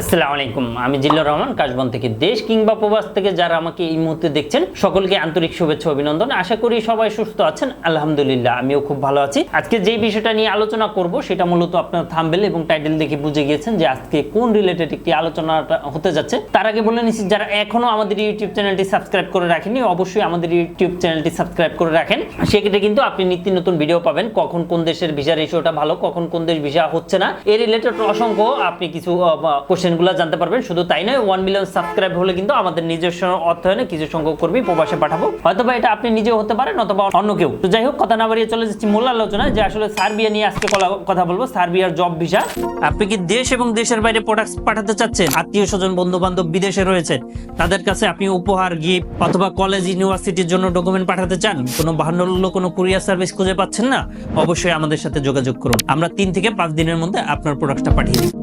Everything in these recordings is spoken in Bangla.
আসসালামু আলাইকুম, আমি জিল্লুর রহমান, কাশবন থেকে দেশ কিংবা প্রবাস থেকে যারা আমাকে এই মুহূর্তে দেখছেন, সকলকে আন্তরিক শুভেচ্ছা, অভিনন্দন। আশা করি সবাই সুস্থ আছেন, আলহামদুলিল্লাহ, আমিও খুব ভালো আছি। আজকে যেই বিষয়টা নিয়ে আলোচনা করব, সেটা মূলত আপনার থাম্বেল এবং টাইটেল দেখে বুঝে গিয়েছেন যে আজকে কোন রিলেটেড একটি আলোচনাটা হতে যাচ্ছে। তার আগে বলে নিচ্ছি, যারা এখনও আমাদের ইউটিউব চ্যানেলটি সাবস্ক্রাইব করে রাখেনি অবশ্যই আমাদের ইউটিউব চ্যানেলটি সাবস্ক্রাইব করে রাখেন। সেক্ষেত্রে কিন্তু আপনি নিত্য নতুন ভিডিও পাবেন, কখন কোন দেশের ভিসা রেশিওটা ভালো, কখন কোন দেশ ভিসা হচ্ছে না। এই রিলেটেড অসংখ্য, আপনি কিছু কোশ্চেনগুলো জানতে পারবেন। শুধু তাই নয় ওয়ান মিলিয়ন সাবস্ক্রাইব হলে কিন্তু আমাদের নিজস্ব অর্থায়নে কিছু সংখ্যক কর্মী প্রবাসে পাঠাবো। হয়তো বা এটা আপনি নিজেও হতে পারেন অথবা অন্য কেউ। তো যাই হোক, কথা না বাড়িয়ে চলে যাচ্ছি মূল আলোচনায়, যে আসলে সার্বিয়া নিয়ে আজকে কথা বলব, সার্বিয়ার জব ভিসা আপনি কি দেশ এবং দেশের বাইরে প্রোডাক্ট পাঠাতে চাচ্ছেন? আত্মীয় স্বজন বন্ধু বান্ধব বিদেশে রয়েছে। তাদের কাছে আপনি উপহার গিফট অথবা কলেজ ইউনিভার্সিটির জন্য ডকুমেন্ট পাঠাতে চান? কোনো বাহান্ন কোনো কুরিয়ার সার্ভিস খুঁজে পাচ্ছেন না? অবশ্যই আমাদের সাথে যোগাযোগ করুন। আমরা তিন থেকে পাঁচ দিনের মধ্যে আপনার প্রোডাক্টটা পাঠিয়ে দিই।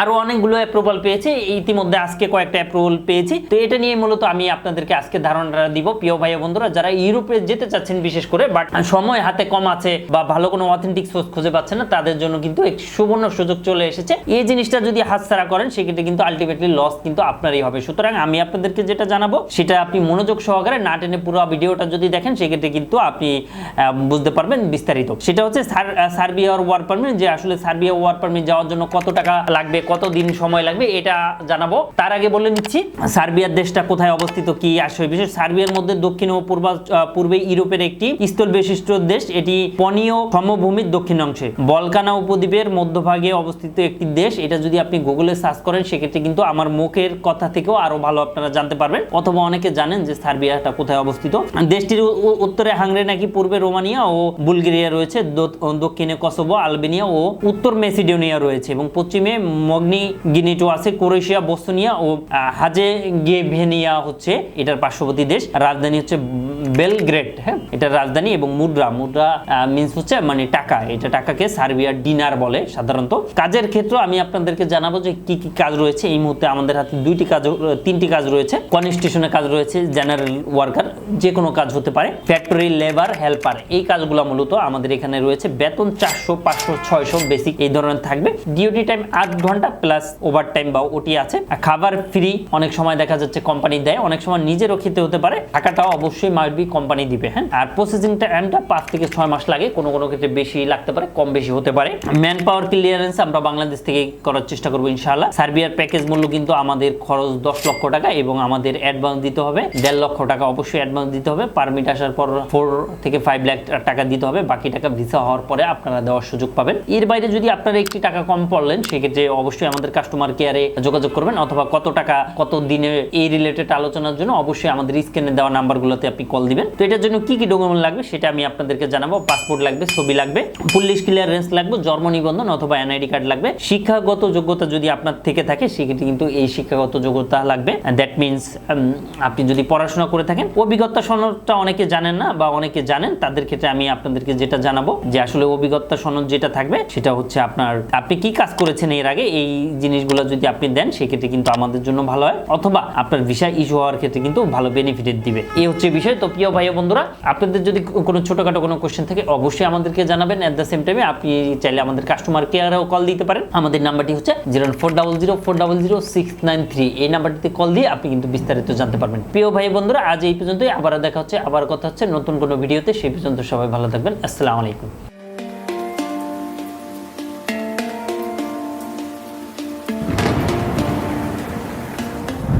আরও অনেকগুলো অ্যাপ্রুভাল পেয়েছে। ইতিমধ্যে আজকে কয়েকটা অ্যাপ্রুভাল পেয়েছি। তো এটা নিয়ে মূলত আমি আপনাদেরকে আজকে ধারণাটা দিব, প্রিয় ভাই বন্ধুরা, যারা ইউরোপে যেতে চাচ্ছেন বিশেষ করে বাট সময় হাতে কম আছে বা ভালো কোনো অথেন্টিক সোর্স খুঁজে পাচ্ছেন না, তাদের জন্য কিন্তু একটি সুবর্ণ সুযোগ চলে এসেছে। এই জিনিসটা যদি হাতছাড়া করেন, সেক্ষেত্রে কিন্তু আলটিমেটলি লস কিন্তু আপনারই হবে। সুতরাং আমি আপনাদেরকে যেটা জানাব, সেটা আপনি মনোযোগ সহকারে না টেনে পুরো ভিডিওটা যদি দেখেন, সেক্ষেত্রে কিন্তু আপনি বুঝতে পারবেন বিস্তারিত। সেটা হচ্ছে সার্বিয়ার ওয়ার্ক পারমিট যে আসলে সার্বিয়া ওয়ার পারমিট যাওয়ার জন্য কত টাকা লাগবে কত দিন সময় লাগবে এটা জানাব। তার আগে বলে নিচ্ছি, সার্বিয়ার দেশটা কোথায় অবস্থিত, কি আসবে বিশেষ? সার্বিয়ার মধ্যে দক্ষিণ ও পূর্ব পূর্বে ইউরোপের একটি স্থল বিশিষ্ট দেশ, এটি পনীয় সমভূমির দক্ষিণ অংশে। বলকানা উপদ্বীপের মধ্যভাগে অবস্থিত একটি দেশ, এটা যদি আপনি গুগলে সার্চ করেন, সেক্ষেত্রে কিন্তু আমার মুখের কথা থেকেও আরও ভালো আপনারা জানতে পারবেন। অথবা অনেকে জানেন যে সার্বিয়াটা কোথায় অবস্থিত। দেশটির উত্তরে হাঙ্গেরি নাকি পূর্বে রোমানিয়া ও বুলগেরিয়া রয়েছে দক্ষিণে কসোভো, আলবেনিয়া ও উত্তর মেসিডোনিয়া রয়েছে এবং পশ্চিমে মগনি গিনিটো আছে ক্রোয়েশিয়া বোসনিয়া ও হাজে গেভেনিয়া হচ্ছে এটার পার্শ্ববর্তী দেশ। রাজধানী হচ্ছে বেলগ্রেড হ্যাঁ? এটার রাজধানী এবং মুদ্রা। মুদ্রা মিন্স হচ্ছে মানে টাকা। এটা টাকাকে সার্বিয়ার ডিনার বলে সাধারণত। কাজের ক্ষেত্রে আমি আপনাদেরকে জানাব যে কি কি কাজ রয়েছে। এই মুহূর্তে আমাদের হাতে দুইটি কাজ, তিনটি কাজ রয়েছে। কনস্টিটিউশনের কাজ রয়েছে, জেনারেল ওয়ার্কার, যে কোনো কাজ হতে পারে। ফ্যাক্টরি, লেবার, হেল্পার, এই কাজগুলো মূলত আমাদের এখানে রয়েছে। বেতন চারশো, পাঁচশো, ছয়শো বেসিক এই ধরনের থাকবে। ডিউটি টাইম আট ঘণ্টা প্লাস ওভার টাইম বা ওটি আছে। খাবার ফ্রি অনেক সময় দেখা যাচ্ছে কোম্পানি দেয়, অনেক সময় নিজেরও খেতে হতে পারে। টাকাটাও অবশ্যই মাসবি কোম্পানি দিবে হ্যাঁ। আর প্রসেসিং টাইমটা পাঁচ থেকে ছয় মাস লাগে, কোনো কোনো ক্ষেত্রে বেশি লাগতে পারে, কম বেশি হতে পারে। ম্যান পাওয়ার ক্লিয়ারেন্স আমরা বাংলাদেশ থেকে করার চেষ্টা করব, ইনশাআল্লাহ। সার্বিয়ার প্যাকেজ মূল্য কিন্তু আমাদের খরচ দশ লক্ষ টাকা এবং আমাদের অ্যাডভান্স দিতে হবে। দেড় লক্ষ টাকা অবশ্যই অ্যাডভান্স দিতে হবে। পারমিট আসার পর ফোর থেকে ফাইভ লাখ টাকা দিতে হবে। বাকি টাকা ভিসা হওয়ার পরে আপনারা দেওয়ার সুযোগ পাবেন। এর বাইরে যদি আপনারা একটি টাকা কম পড়লেন, সেক্ষেত্রে অবশ্যই আমাদের কাস্টমার কেয়ারে যোগাযোগ করবেন অথবা কত টাকা, কত দিনে এই রিলেটেড আলোচনার জন্য অবশ্যই আমাদের স্ক্রিনে দেওয়া নাম্বারগুলোতে আপনি কল দিবেন। তো এটার জন্য কি কি ডকুমেন্ট লাগবে সেটা আমি আপনাদেরকে জানাব। পাসপোর্ট লাগবে, ছবি লাগবে পুলিশ ক্লিয়ারেন্স লাগবে, জন্ম নিবন্ধন অথবা এনআইডি কার্ড লাগবে। শিক্ষাগত যোগ্যতা যদি আপনার থেকে থাকে, সেক্ষেত্রে কিন্তু এই শিক্ষাগত যোগ্যতা লাগবে। দ্যাট মিনস আপনি যদি পড়াশোনা করে থাকেন, অভিজ্ঞতা সনদটা অনেকে জানেন না বা অনেকে জানেন, তাদের ক্ষেত্রে আমি আপনাদেরকে যেটা জানাব যে আসলে অভিজ্ঞতা সনদ যেটা থাকবে, সেটা হচ্ছে আপনার, আপনি কি কাজ করেছেন এর আগে? এই জিনিসগুলো যদি আপনি দেন, সেক্ষেত্রে কিন্তু আমাদের জন্য ভালো হয়। অথবা আপনার ভিসা ইস্যু হওয়ার ক্ষেত্রে কিন্তু ভালো বেনিফিট দিবে। এই হচ্ছে বিষয়। তো প্রিয় ভাই বন্ধুরা, আপনাদের যদি কোনো ছোটখাটো কোনো কোশ্চেন থাকে, অবশ্যই আমাদেরকে জানাবেন। এট দ্য সেম টাইমে আপনি চাইলে আমাদের কাস্টমার কেয়ারেও কল দিতে পারেন। আমাদের নাম্বারটি হচ্ছে zero four double zero four double zero six nine three এই নাম্বারটিতে কল দিয়ে আপনি কিন্তু বিস্তারিত জানতে পারবেন। প্রিয় ভাই বন্ধুরা, আজ এই পর্যন্তই। আবার দেখা হচ্ছে আবার কথা হচ্ছে নতুন কোনো ভিডিওতে সেই পর্যন্ত সবাই ভালো থাকবেন। আসসালামু আলাইকুম।